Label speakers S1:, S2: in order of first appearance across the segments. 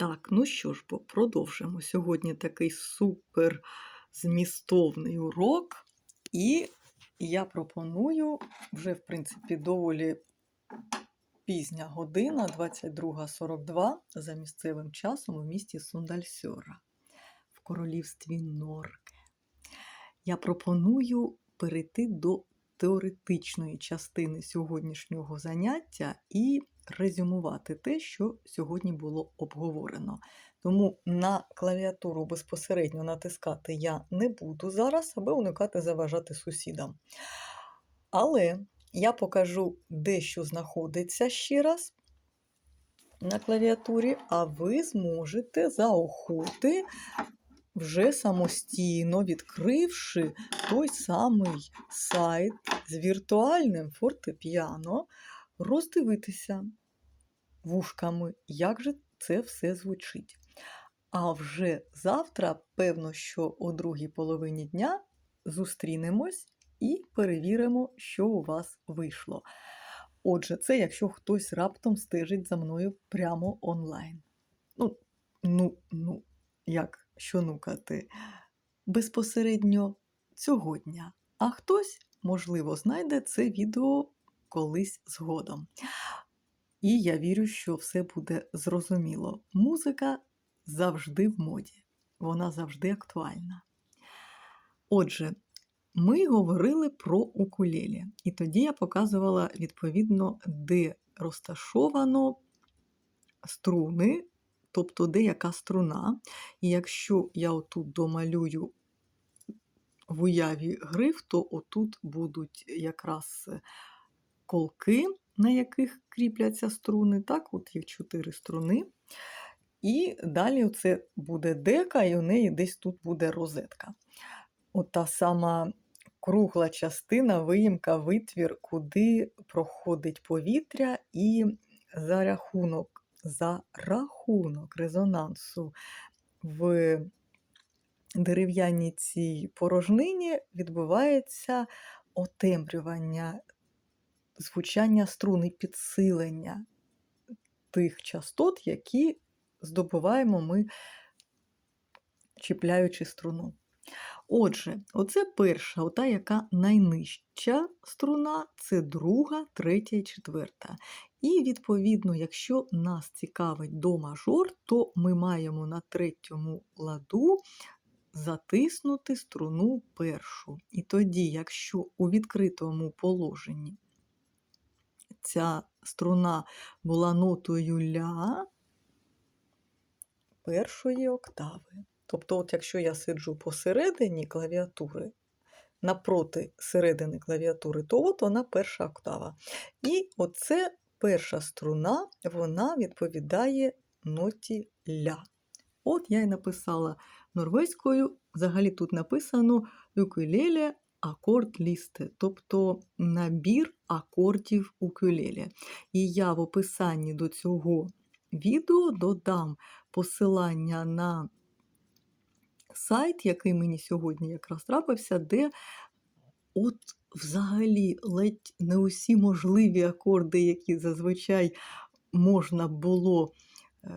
S1: Так, ну що ж, бо продовжимо. Сьогодні такий супер змістовний урок, і я пропоную вже, в принципі, доволі пізня година, 22.42 за місцевим часом у місті Сундальсьора в королівстві Норки. Я пропоную перейти до теоретичної частини сьогоднішнього заняття і резюмувати те, що сьогодні було обговорено. Тому на клавіатуру безпосередньо натискати я не буду зараз, аби уникати заважати сусідам. Але я покажу, де що знаходиться ще раз на клавіатурі, а ви зможете заохоти, вже самостійно відкривши той самий сайт з віртуальним фортепіано, роздивитися вушками, як же це все звучить. А вже завтра, певно, що о другій половині дня зустрінемось і перевіримо, що у вас вийшло. Отже, це якщо хтось раптом стежить за мною прямо онлайн. Ну, ну, ну, як що нукати, безпосередньо цього дня. А хтось, можливо, знайде це відео колись згодом. І я вірю, що все буде зрозуміло. Музика завжди в моді, вона завжди актуальна. Отже, ми говорили про укулелі, і тоді я показувала відповідно, де розташовано струни, тобто де яка струна. І якщо я отут домалюю в уяві гриф, то отут будуть якраз колки, на яких кріпляться струни. Так, от їх чотири струни. І далі це буде дека, і у неї десь тут буде розетка. От та сама кругла частина, виїмка, витвір, куди проходить повітря, і за рахунок, за рахунок резонансу в дерев'яній цій порожнині відбувається отембрювання звучання струни, підсилення тих частот, які здобуваємо ми, чіпляючи струну. Отже, оце перша, ота, яка найнижча струна, це друга, третя і четверта. І, відповідно, якщо нас цікавить до мажор, то ми маємо на третьому ладу затиснути струну першу. І тоді, якщо у відкритому положенні ця струна була нотою ля першої октави. Тобто, от якщо я сиджу посередині клавіатури, напроти середини клавіатури, то от вона перша октава. І оце перша струна, вона відповідає ноті ля. От я і написала норвезькою, взагалі тут написано укулеле акорд лісти, тобто набір акордів укулеле. І я в описанні до цього відео додам посилання на сайт, який мені сьогодні якраз трапився, де от взагалі ледь не усі можливі акорди, які зазвичай можна було е,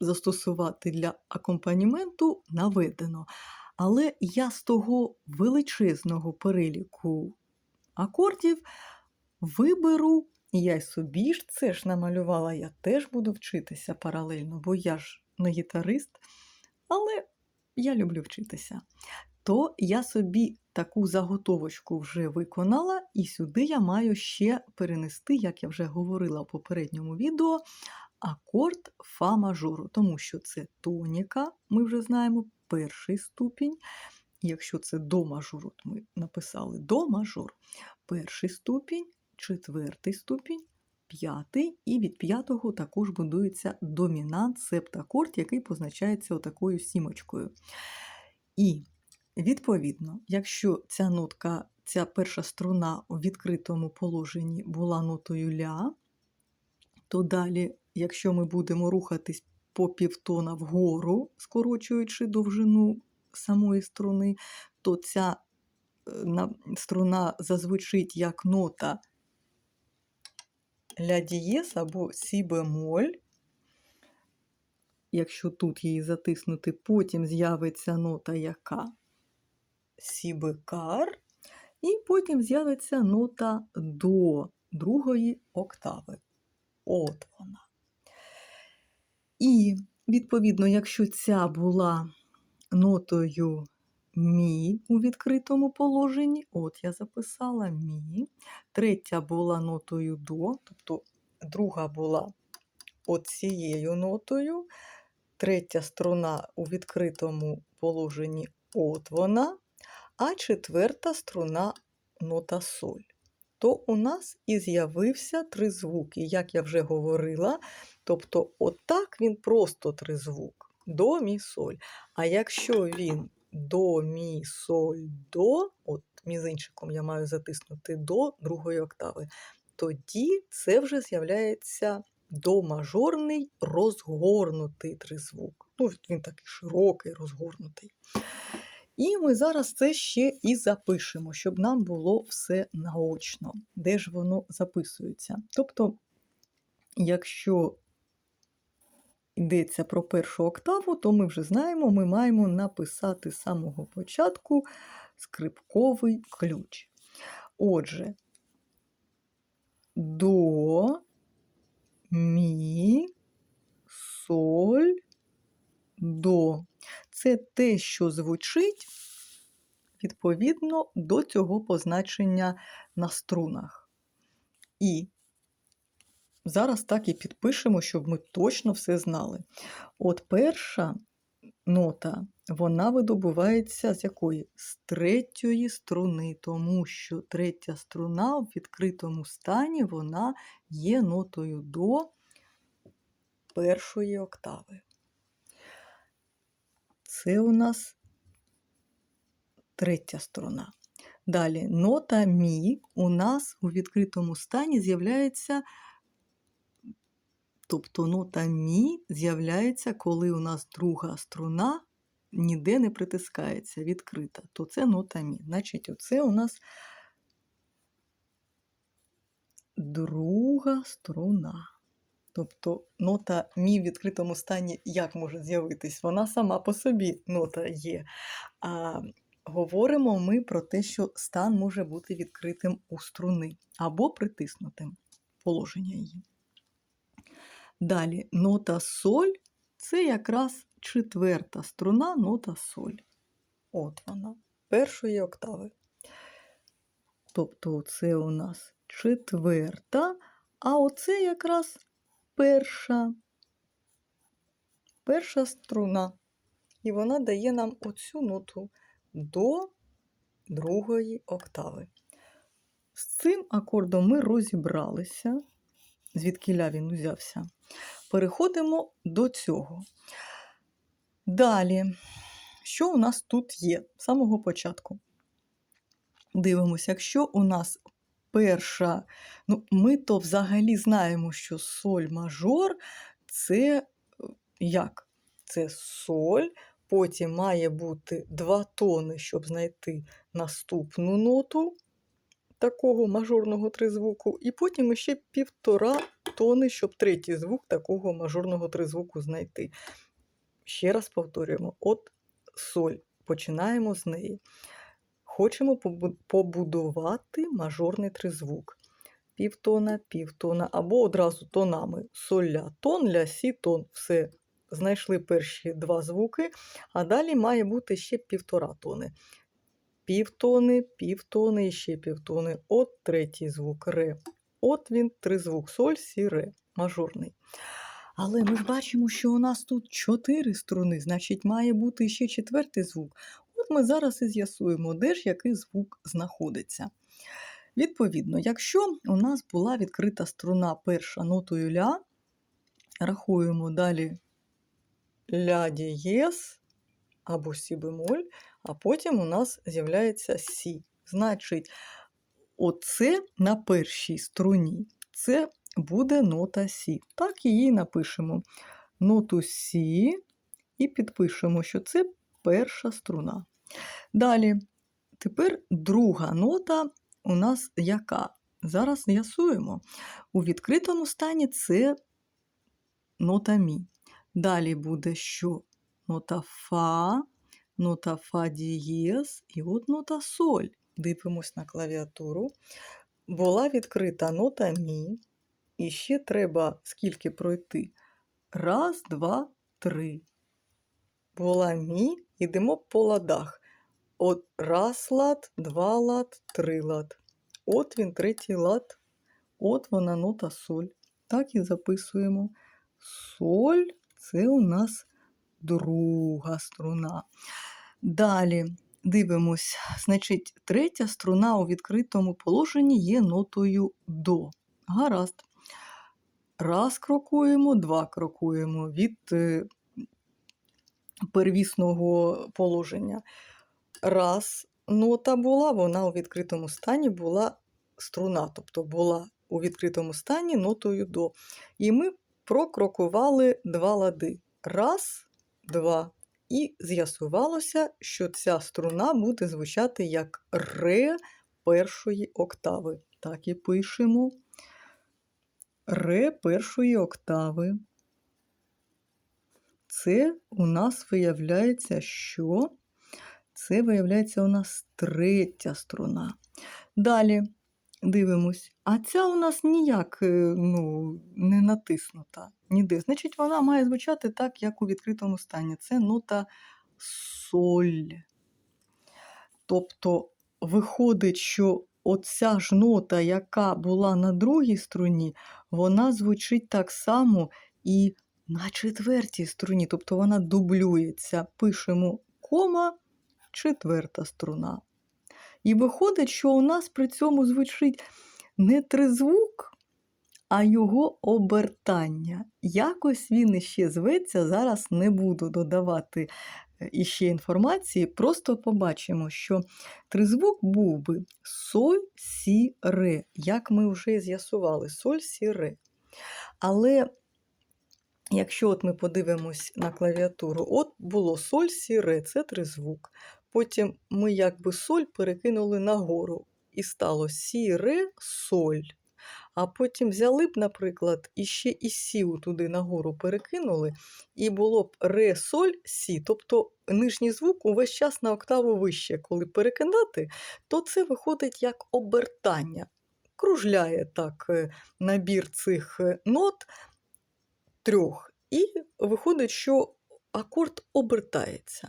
S1: застосувати для акомпаніменту, наведено. Але я з того величезного переліку акордів виберу, я й собі ж це ж намалювала, я теж буду вчитися паралельно, бо я ж не гітарист, але я люблю вчитися. То я собі таку заготовочку вже виконала, і сюди я маю ще перенести, як я вже говорила в попередньому відео, акорд Фа мажору, тому що це тоніка, ми вже знаємо, перший ступінь. Якщо це до мажору, то ми написали до мажор. Перший ступінь, четвертий ступінь, п'ятий, і від п'ятого також будується домінант септакорд, який позначається отакою сімочкою. І, відповідно, якщо ця нотка, ця перша струна у відкритому положенні була нотою ля, то далі, якщо ми будемо рухатись по півтона вгору, скорочуючи довжину самої струни, то ця е, струна зазвучить як нота ля дієс або сі бемоль. якщо тут її затиснути, потім з'явиться нота яка? Сі бекар, і потім з'явиться нота до другої октави. От. І, відповідно, якщо ця була нотою мі у відкритому положенні, от я записала мі, третя була нотою до, тобто друга була от цією нотою, третя струна у відкритому положенні от вона, а четверта струна нота соль. То у нас і з'явився тризвук. І як я вже говорила, тобто отак він просто тризвук до мі соль. А якщо він до мі соль до, от мізинчиком я маю затиснути до другої октави, тоді це вже з'являється домажорний розгорнутий тризвук. Ну, він такий широкий, розгорнутий. І ми зараз це ще і запишемо, щоб нам було все наочно, де ж воно записується. Тобто, якщо йдеться про першу октаву, то ми вже знаємо, ми маємо написати з самого початку скрипковий ключ. Отже, до, мі, соль, до. Це те, що звучить відповідно до цього позначення на струнах. І зараз так і підпишемо, щоб ми точно все знали. От перша нота, вона видобувається з якої? З третьої струни, тому що третя струна в відкритому стані вона є нотою до першої октави. Це у нас третя струна. Далі нота Мі у нас у відкритому стані з'являється, тобто нота Мі з'являється, коли у нас друга струна ніде не притискається, відкрита, то це нота Мі. Значить, оце у нас друга струна. Тобто нота мі в відкритому стані як може з'явитись? Вона сама по собі нота є. А говоримо ми про те, що стан може бути відкритим у струни або притиснутим положення її. Далі нота соль це якраз четверта струна нота соль. От вона, першої октави. Тобто, це у нас четверта, а оце якраз перша, перша струна. І вона дає нам оцю ноту до другої октави. З цим акордом ми розібралися, звідки він узявся. Переходимо до цього. Далі, що у нас тут є з самого початку? Дивимося, якщо у нас перша, ну, ми то взагалі знаємо, що соль мажор це е, як? Це соль, потім має бути два тони, щоб знайти наступну ноту такого мажорного тризвуку, і потім ще півтора тони, щоб третій звук такого мажорного тризвуку знайти. Ще раз повторюємо: от соль. Починаємо з неї. Хочемо побудувати мажорний тризвук. Півтона, півтона, або одразу тонами соль-ля, тон, ля, сі, тон. Все. Знайшли перші два звуки, а далі має бути ще півтора тони. Півтони, півтони і ще півтони. От третій звук ре. От він тризвук соль, сі, ре, мажорний. Але ми ж бачимо, що у нас тут чотири струни, значить, має бути ще четвертий звук. От ми зараз і з'ясуємо, де ж який звук знаходиться. Відповідно, якщо у нас була відкрита струна перша нотою ля, рахуємо далі ля дієс або сі бемоль, а потім у нас з'являється сі. Значить, оце на першій струні це буде нота Сі. Так її напишемо. Ноту Сі і підпишемо, що це перша струна. Далі, тепер друга нота у нас яка? Зараз з'ясуємо. У відкритому стані це нота Мі. Далі буде що? Нота Фа, нота Фа дієз і от нота Соль. Дивимось на клавіатуру. Була відкрита нота Мі. І ще треба скільки пройти? Раз, два, три. Була Мі, йдемо по ладах. От раз лад, два лад, три лад. От він, третій лад. От вона нота соль. Так і записуємо. Соль це у нас друга струна. Далі дивимось, значить, третя струна у відкритому положенні є нотою до. Гаразд. Раз крокуємо, два крокуємо від е, первісного положення. Раз нота була, вона у відкритому стані була струна, тобто була у відкритому стані нотою до. І ми прокрокували два лади. Раз, два. І з'ясувалося, що ця струна буде звучати як ре першої октави. Так і пишемо. Ре першої октави. Це у нас виявляється, що це виявляється у нас третя струна. Далі дивимось. А ця у нас ніяк е, ну, не натиснута ніде. Значить, вона має звучати так, як у відкритому стані. Це нота соль. Тобто, виходить, що оця ж нота, яка була на другій струні, вона звучить так само і на четвертій струні. Тобто вона дублюється. Пишемо кома, четверта струна. І виходить, що у нас при цьому звучить не тризвук, а його обертання. Якось він іще зветься, зараз не буду додавати е, іще інформації, просто побачимо, що тризвук був би соль, сі, ре, як ми вже з'ясували, соль, сі, ре. Але якщо от ми подивимось на клавіатуру, от було соль, сі, ре, це тризвук. Потім ми якби соль перекинули нагору, і стало сі, ре, соль. А потім взяли б, наприклад, і ще і сі туди нагору перекинули, і було б ре, соль, сі. Тобто нижній звук увесь час на октаву вище. Коли перекидати, то це виходить як обертання. Кружляє так е, набір цих е, нот трьох, і виходить, що акорд обертається.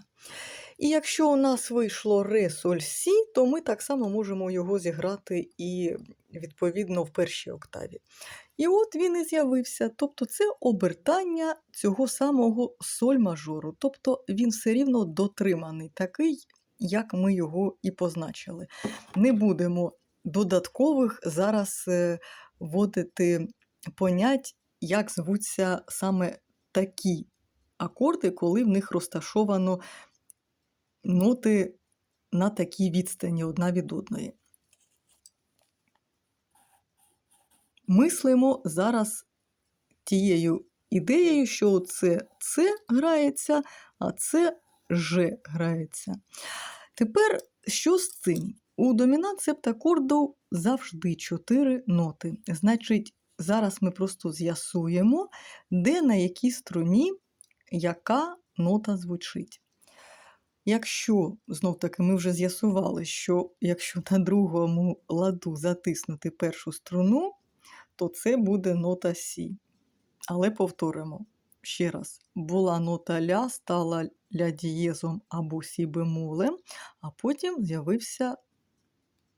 S1: І якщо у нас вийшло ре, соль, сі, то ми так само можемо його зіграти і, відповідно, в першій октаві. І от він і з'явився. Тобто це обертання цього самого соль мажору. Тобто він все рівно дотриманий, такий, як ми його і позначили. Не будемо додаткових зараз е, вводити понять, як звуться саме такі акорди, коли в них розташовано ноти на такій відстані одна від одної. Мислимо зараз тією ідеєю, що це С грається, а це Ж грається. Тепер що з цим? У домінант септакорду завжди чотири ноти. Значить, зараз ми просто з'ясуємо, де на якій струні яка нота звучить. Якщо, знов таки, ми вже з'ясували, що якщо на другому ладу затиснути першу струну, то це буде нота Сі. Але повторимо ще раз: була нота ля, стала ля дієзом або сі бемолем, а потім з'явився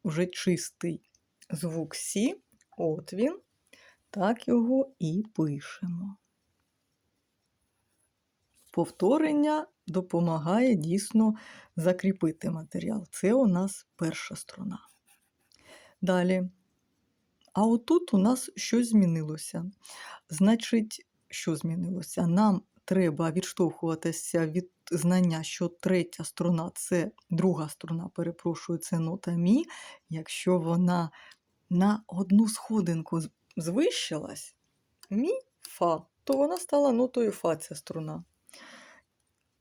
S1: вже чистий звук Сі. От він, так його і пишемо. Повторення допомагає дійсно закріпити матеріал. Це у нас перша струна. Далі. А отут у нас щось змінилося. Значить, що змінилося? Нам треба відштовхуватися від знання, що третя струна це друга струна, перепрошую, це нота Мі. Якщо вона на одну сходинку звищилась, мі фа, то вона стала нотою фа ця струна.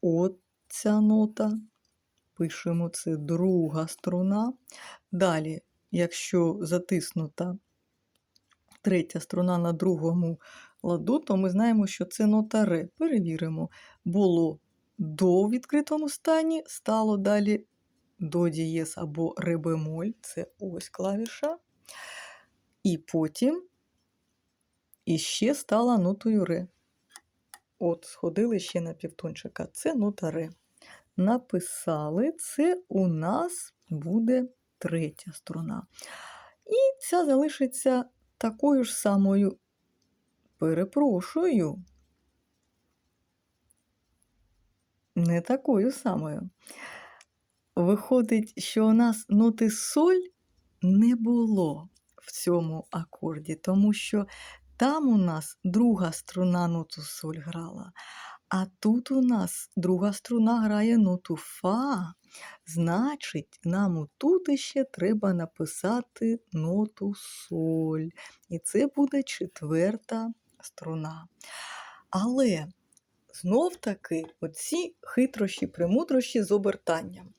S1: От ця нота. Пишемо це друга струна. Далі, якщо затиснута третя струна на другому ладу, то ми знаємо, що це нота ре. Перевіримо. Було до відкритому стані, стало далі до дієс або ре бемоль. Це ось клавіша. І потім іще стала нотою ре. От, сходили ще на півтончика. Це нота ре. Написали, це у нас буде третя струна. І ця залишиться такою ж самою. Перепрошую. Не такою самою. Виходить, що у нас ноти соль не було в цьому акорді, тому що там у нас друга струна ноту соль грала, а тут у нас друга струна грає ноту фа. Значить, нам тут іще треба написати ноту соль. І це буде четверта струна. Але знов таки оці хитрощі, премудрощі з обертанням.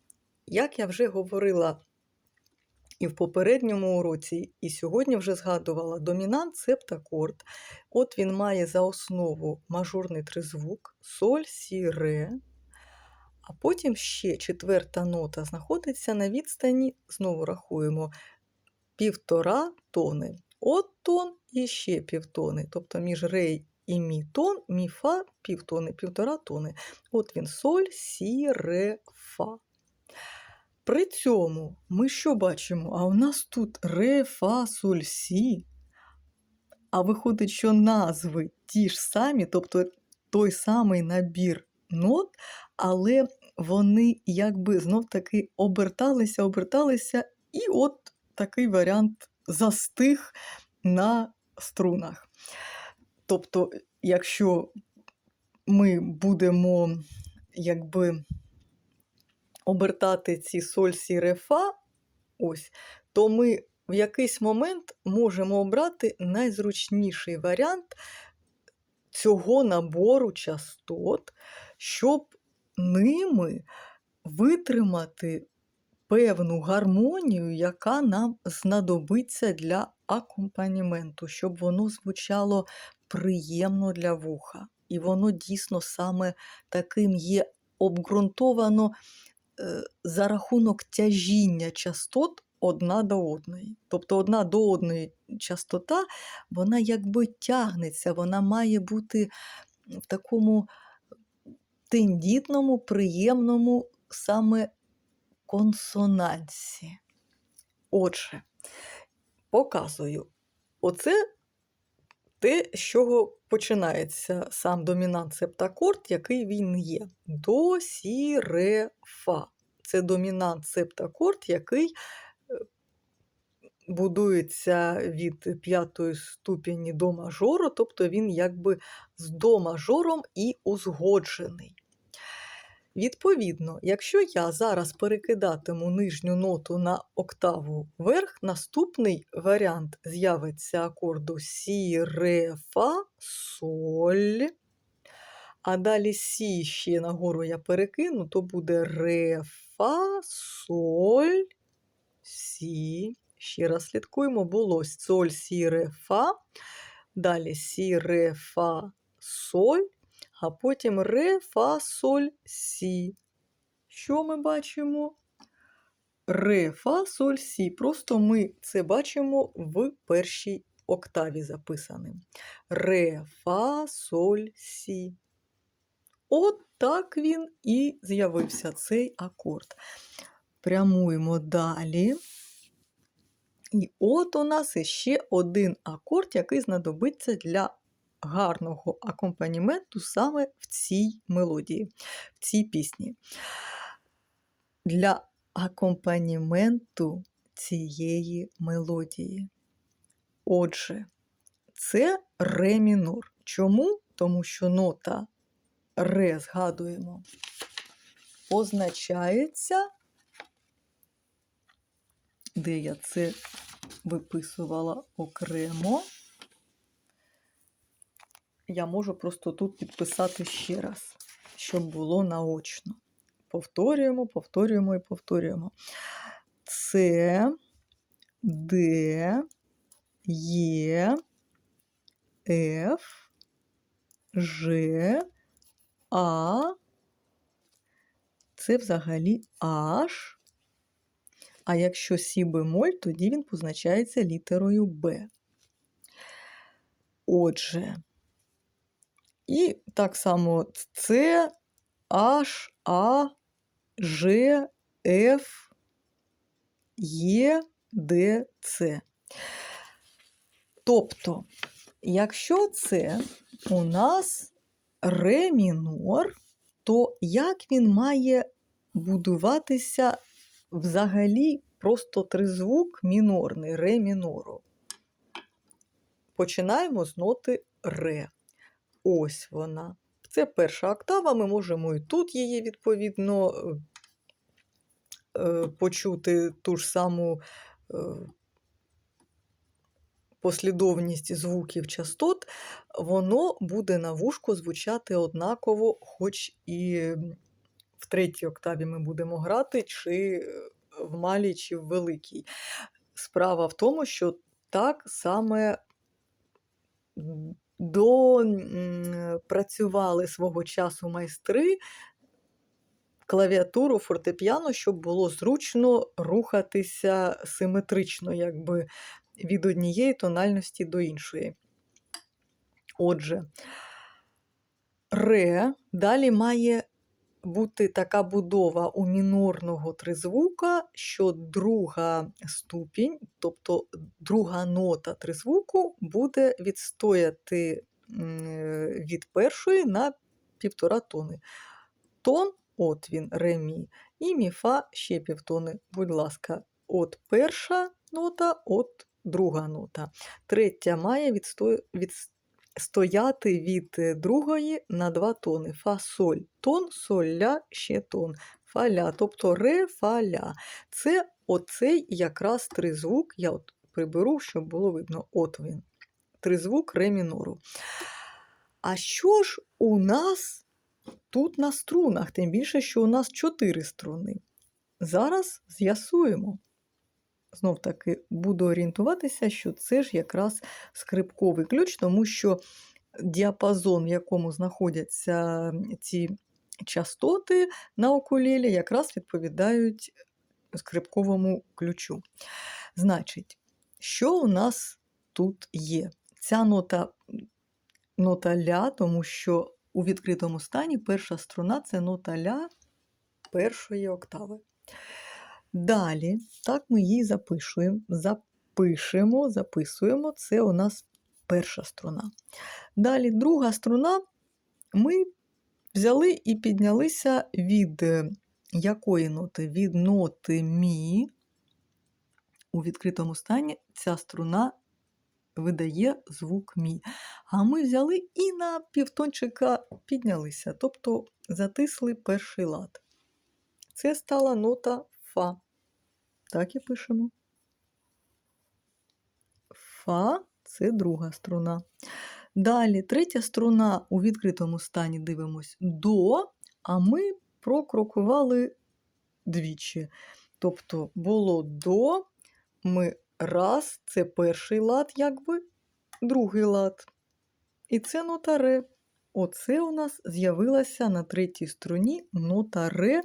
S1: Як я вже говорила і в попередньому уроці, і сьогодні вже згадувала, домінант септакорд. От він має за основу мажорний тризвук, соль, сі, ре. А потім ще четверта нота знаходиться на відстані, знову рахуємо, півтора тони. От тон і ще півтони. Тобто між рей і мі тон, мі фа півтони, півтора тони. От він соль, сі, ре, фа. При цьому ми що бачимо? А у нас тут ре, фа, соль, сі. А виходить, що назви ті ж самі, тобто той самий набір нот, але вони якби знов-таки оберталися, оберталися, і от такий варіант застиг на струнах. Тобто, якщо ми будемо якби обертати ці соль сі фа, ось, то ми в якийсь момент можемо обрати найзручніший варіант цього набору частот, щоб ними витримати певну гармонію, яка нам знадобиться для акомпаніменту, щоб воно звучало приємно для вуха. І воно дійсно саме таким є обґрунтовано за рахунок тяжіння частот одна до одної. Тобто одна до одної частота, вона якби тягнеться, вона має бути в такому тендітному, приємному саме консонансі. Отже, показую. Оце те, з чого починається сам домінант септакорд, який він є. До, сі, ре, фа. Це домінант септакорд, який е, будується від п'ятої ступені до мажору, тобто він якби з до мажором і узгоджений. Відповідно, якщо я зараз перекидатиму нижню ноту на октаву вверх, наступний варіант з'явиться акорду Сі, ре, фа, соль. А далі Сі ще нагору я перекину, то буде ре, фа, соль, Сі. Ще раз слідкуємо, було соль, сі, ре, фа. Далі сі, ре, фа, соль а потім ре, фа, соль, сі. Що ми бачимо? Ре, фа, соль, сі. Просто ми це бачимо в першій октаві записаним. Ре, фа, соль, сі. От так він і з'явився цей акорд. Прямуємо далі. І от у нас іще один акорд, який знадобиться для гарного акомпаніменту саме в цій мелодії, в цій пісні. Для акомпаніменту цієї мелодії. Отже, це ре мінор. Чому? Тому що нота ре, згадуємо, означається, де я це виписувала окремо я можу просто тут підписати ще раз, щоб було наочно. Повторюємо, повторюємо і повторюємо. С, Д, Е, Ф, Ж, А. Це взагалі H. А якщо сі бемоль, тоді він позначається літерою Б. Отже, і так само С, H, А, Ж, Ф, Є, Д, С. Тобто, якщо це у нас ре мінор, то як він має будуватися взагалі просто тризвук мінорний, ре мінору? Починаємо з ноти ре. Ось вона. Це перша октава, ми можемо і тут її відповідно е, почути ту ж саму е, послідовність звуків частот, воно буде на вушку звучати однаково, хоч і в третій октаві ми будемо грати, чи в малій, чи в великій. Справа в тому, що так саме допрацювали свого часу майстри клавіатуру фортепіано, щоб було зручно рухатися симетрично, якби від однієї тональності до іншої. Отже, ре далі має бути така будова у мінорного тризвука, що друга ступінь, тобто друга нота тризвуку, буде відстояти від першої на півтора тони. Тон, от він, ре-мі, і міфа ще півтони. Будь ласка, от перша нота, от друга нота. Третя має відсто... відстояти від е, другої на два тони. Фа соль, тон, соль, ля, ще тон. Фа-ля, тобто ре, фа, ля. Це оцей якраз тризвук. Я от приберу, щоб було видно. От він. Тризвук ре мінору. А що ж у нас тут на струнах? Тим більше, що у нас чотири струни. Зараз з'ясуємо знов таки буду орієнтуватися, що це ж якраз скрипковий ключ, тому що діапазон, в якому знаходяться ці частоти на окулелі, якраз відповідають скрипковому ключу. Значить, що у нас тут є? Ця нота нота ля, тому що у відкритому стані перша струна це нота ля першої октави. Далі, так ми її запишуємо, запишемо, записуємо, це у нас перша струна. Далі друга струна ми взяли і піднялися від е, якої ноти? Від ноти Мі. У відкритому стані ця струна видає звук Мі. А ми взяли і на півтончика піднялися, тобто затисли перший лад. Це стала нота Фа. Так і пишемо. Фа це друга струна. Далі третя струна у відкритому стані дивимось до, а ми прокрокували двічі. Тобто було до, ми раз, це перший лад, якби, другий лад. І це нота ре. Оце у нас з'явилася на третій струні нота ре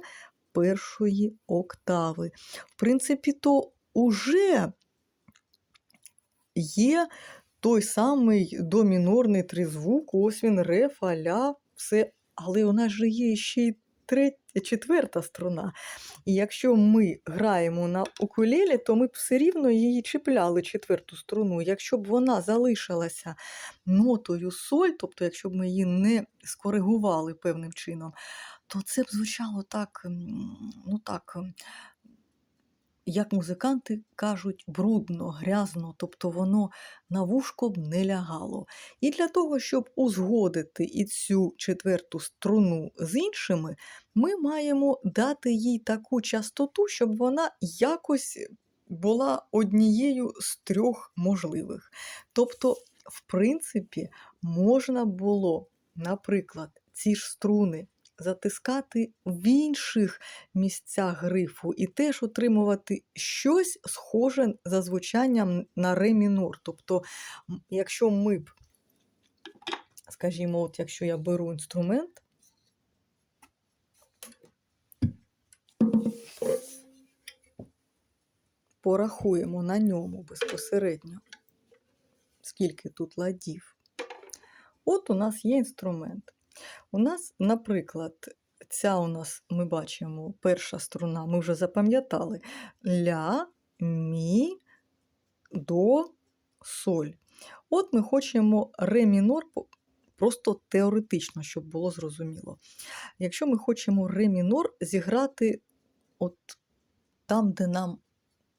S1: першої октави. В принципі, то уже є той самий домінорний тризвук, ось він, ре, фа, ля, все. Але у нас же є ще й третя, четверта струна. І якщо ми граємо на укулелі, то ми б все рівно її чіпляли четверту струну. Якщо б вона залишилася нотою соль, тобто, якщо б ми її не скоригували певним чином, то це б звучало так, ну так, як музиканти кажуть, брудно, грязно, тобто воно на вушко б не лягало. І для того, щоб узгодити і цю четверту струну з іншими, ми маємо дати їй таку частоту, щоб вона якось була однією з трьох можливих. Тобто, в принципі, можна було, наприклад, ці ж струни затискати в інших місцях грифу і теж отримувати щось схоже за звучанням на ре мінор. Тобто, якщо ми б скажімо, от якщо я беру інструмент, порахуємо на ньому безпосередньо, скільки тут ладів. От у нас є інструмент. У нас, наприклад, ця у нас, ми бачимо, перша струна, ми вже запам'ятали ля, мі, до, соль. От ми хочемо ре мінор, просто теоретично, щоб було зрозуміло. Якщо ми хочемо ре мінор зіграти от там, де нам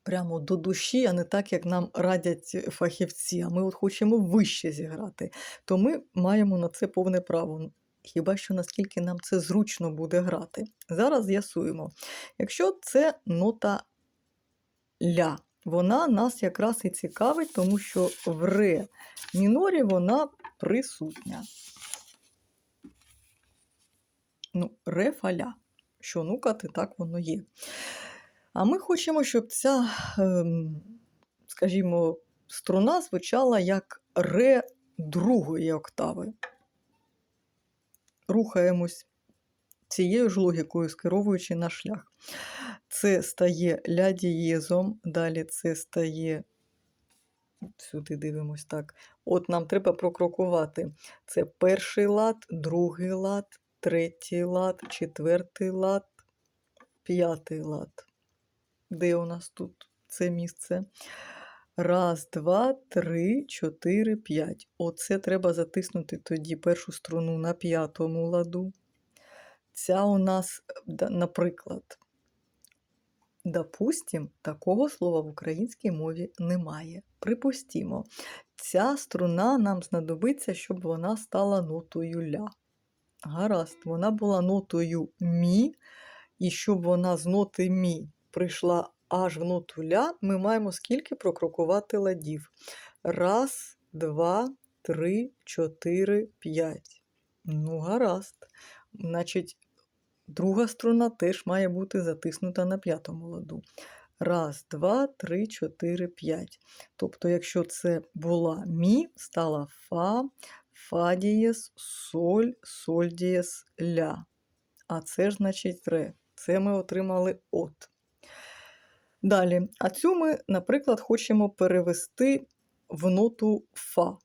S1: прямо до душі, а не так, як нам радять фахівці, а ми от хочемо вище зіграти, то ми маємо на це повне право. Хіба що наскільки нам це зручно буде грати. Зараз з'ясуємо. Якщо це нота ля, вона нас якраз і цікавить, тому що в ре мінорі вона присутня. Ну, ре фа ля. Що нукати, так воно є. А ми хочемо, щоб ця, ем, скажімо, струна звучала як ре другої октави. Рухаємось цією ж логікою, скеровуючи на шлях. Це стає ля дієзом, далі це стає. Сюди дивимось так. От нам треба прокрокувати. Це перший лад, другий лад, третій лад, четвертий лад, п'ятий лад. Де у нас тут це місце? Раз, два, три, чотири, п'ять. Оце треба затиснути тоді першу струну на п'ятому ладу. Ця у нас, наприклад, допустим, такого слова в українській мові немає. Припустімо, ця струна нам знадобиться, щоб вона стала нотою ля. Гаразд, вона була нотою мі, і щоб вона з ноти мі прийшла аж в ноту ля, ми маємо скільки прокрокувати ладів. Раз, два, три, чотири, п'ять. Ну, гаразд. Значить, друга струна теж має бути затиснута на п'ятому ладу. Раз, два, три, чотири, п'ять. Тобто, якщо це була мі, стала фа, фа дієс, соль, соль дієс, ля. А це ж значить ре. Це ми отримали от. Далі, а цю ми, наприклад, хочемо перевести в ноту фа.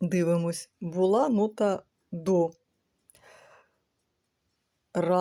S1: Дивимось, була нота до. Раз.